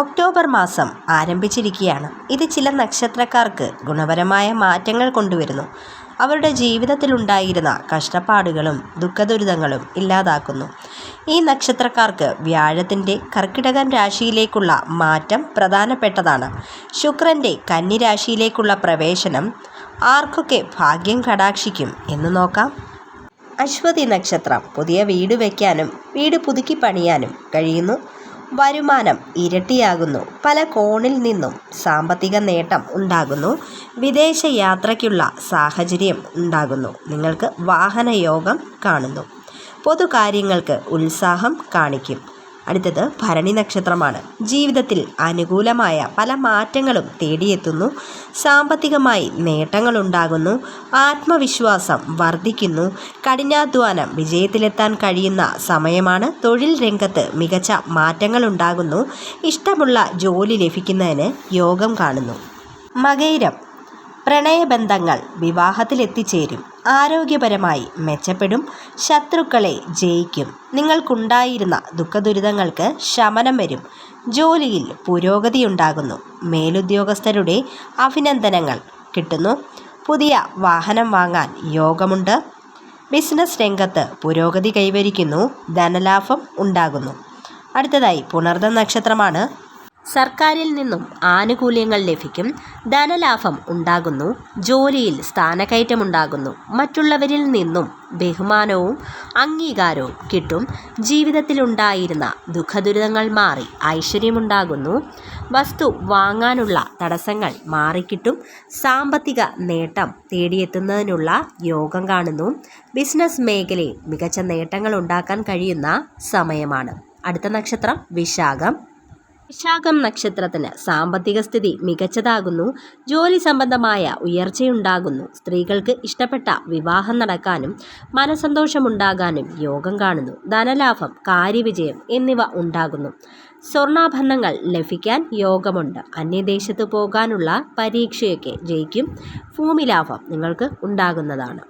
October മാസം ആരംഭിച്ചിരിക്കുകയാണ്. ഇത് ചില നക്ഷത്രക്കാർക്ക് ഗുണപരമായ മാറ്റങ്ങൾ കൊണ്ടുവരുന്നു. അവരുടെ ജീവിതത്തിലുണ്ടായിരുന്ന കഷ്ടപ്പാടുകളും ദുഃഖദുരിതങ്ങളും ഇല്ലാതാക്കുന്നു. ഈ നക്ഷത്രക്കാർക്ക് വ്യാഴത്തിന്റെ കർക്കിടകൻ രാശിയിലേക്കുള്ള മാറ്റം പ്രധാനപ്പെട്ടതാണ്. ശുക്രന്റെ കന്നി രാശിയിലേക്കുള്ള പ്രവേശനം ആർക്കൊക്കെ ഭാഗ്യം കടാക്ഷിക്കും എന്ന് നോക്കാം. അശ്വതി നക്ഷത്രം പുതിയ വീട് വയ്ക്കാനും വീട് പുതുക്കി പണിയാനും കഴിയുന്നു. വരുമാനം ഇരട്ടിയാകുന്നു. പല കോണിൽ നിന്നും സാമ്പത്തിക നേട്ടം ഉണ്ടാകുന്നു. വിദേശ യാത്രയ്ക്കുള്ള സാഹചര്യം ഉണ്ടാകുന്നു. നിങ്ങൾക്ക് വാഹനയോഗം കാണുന്നു. പൊതുകാര്യങ്ങൾക്ക് ഉത്സാഹം കാണിക്കും. അടുത്തത് ഭരണി നക്ഷത്രമാണ്. ജീവിതത്തിൽ അനുകൂലമായ പല മാറ്റങ്ങളും തേടിയെത്തുന്നു. സാമ്പത്തികമായി നേട്ടങ്ങളുണ്ടാകുന്നു. ആത്മവിശ്വാസം വർദ്ധിക്കുന്നു. കഠിനാധ്വാനം വിജയത്തിലെത്താൻ കഴിയുന്ന സമയമാണ്. തൊഴിൽ രംഗത്ത് മികച്ച മാറ്റങ്ങളുണ്ടാകുന്നു. ഇഷ്ടമുള്ള ജോലി ലഭിക്കുന്നതിന് യോഗം കാണുന്നു. മകയിരം പ്രണയബന്ധങ്ങൾ വിവാഹത്തിലെത്തിച്ചേരും. ആരോഗ്യപരമായി മെച്ചപ്പെടും. ശത്രുക്കളെ ജയിക്കും. നിങ്ങൾക്കുണ്ടായിരുന്ന ദുഃഖദുരിതങ്ങൾക്ക് ശമനം വരും. ജോലിയിൽ പുരോഗതിയുണ്ടാകുന്നു. മേലുദ്യോഗസ്ഥരുടെ അഭിനന്ദനങ്ങൾ കിട്ടുന്നു. പുതിയ വാഹനം വാങ്ങാൻ യോഗമുണ്ട്. ബിസിനസ് രംഗത്ത് പുരോഗതി കൈവരിക്കുന്നു. ധനലാഭം ഉണ്ടാകുന്നു. അടുത്തതായി പുണർദ നക്ഷത്രമാണ് സർക്കാരിൽ നിന്നും ആനുകൂല്യങ്ങൾ ലഭിക്കും ധനലാഭം ഉണ്ടാകുന്നു ജോലിയിൽ സ്ഥാനക്കയറ്റമുണ്ടാകുന്നു മറ്റുള്ളവരിൽ നിന്നും ബഹുമാനവും അംഗീകാരവും കിട്ടും ജീവിതത്തിലുണ്ടായിരുന്ന ദുഃഖദുരിതങ്ങൾ മാറി ഐശ്വര്യമുണ്ടാകുന്നു വസ്തു വാങ്ങാനുള്ള തടസ്സങ്ങൾ മാറിക്കിട്ടും സാമ്പത്തിക നേട്ടം തേടിയെത്തുന്നതിനുള്ള യോഗം കാണുന്നു. ബിസിനസ് മേഖലയിൽ മികച്ച നേട്ടങ്ങൾ ഉണ്ടാക്കാൻ കഴിയുന്ന സമയമാണ്. അടുത്ത നക്ഷത്രം വിശാഖം. വിശാഖം നക്ഷത്രത്തിന് സാമ്പത്തിക സ്ഥിതി മികച്ചതാകുന്നു. ജോലി സംബന്ധമായ ഉയർച്ചയുണ്ടാകുന്നു. സ്ത്രീകൾക്ക് ഇഷ്ടപ്പെട്ട വിവാഹം നടക്കാനും മനസന്തോഷമുണ്ടാകാനും യോഗം കാണുന്നു. ധനലാഭം കാര്യവിജയം എന്നിവ ഉണ്ടാകുന്നു. സ്വർണാഭരണങ്ങൾ ലഭിക്കാൻ യോഗമുണ്ട്. അന്യദേശത്ത് പോകാനുള്ള പരീക്ഷയൊക്കെ ജയിക്കും. ഭൂമി ലാഭം നിങ്ങൾക്ക് ഉണ്ടാകുന്നതാണ്.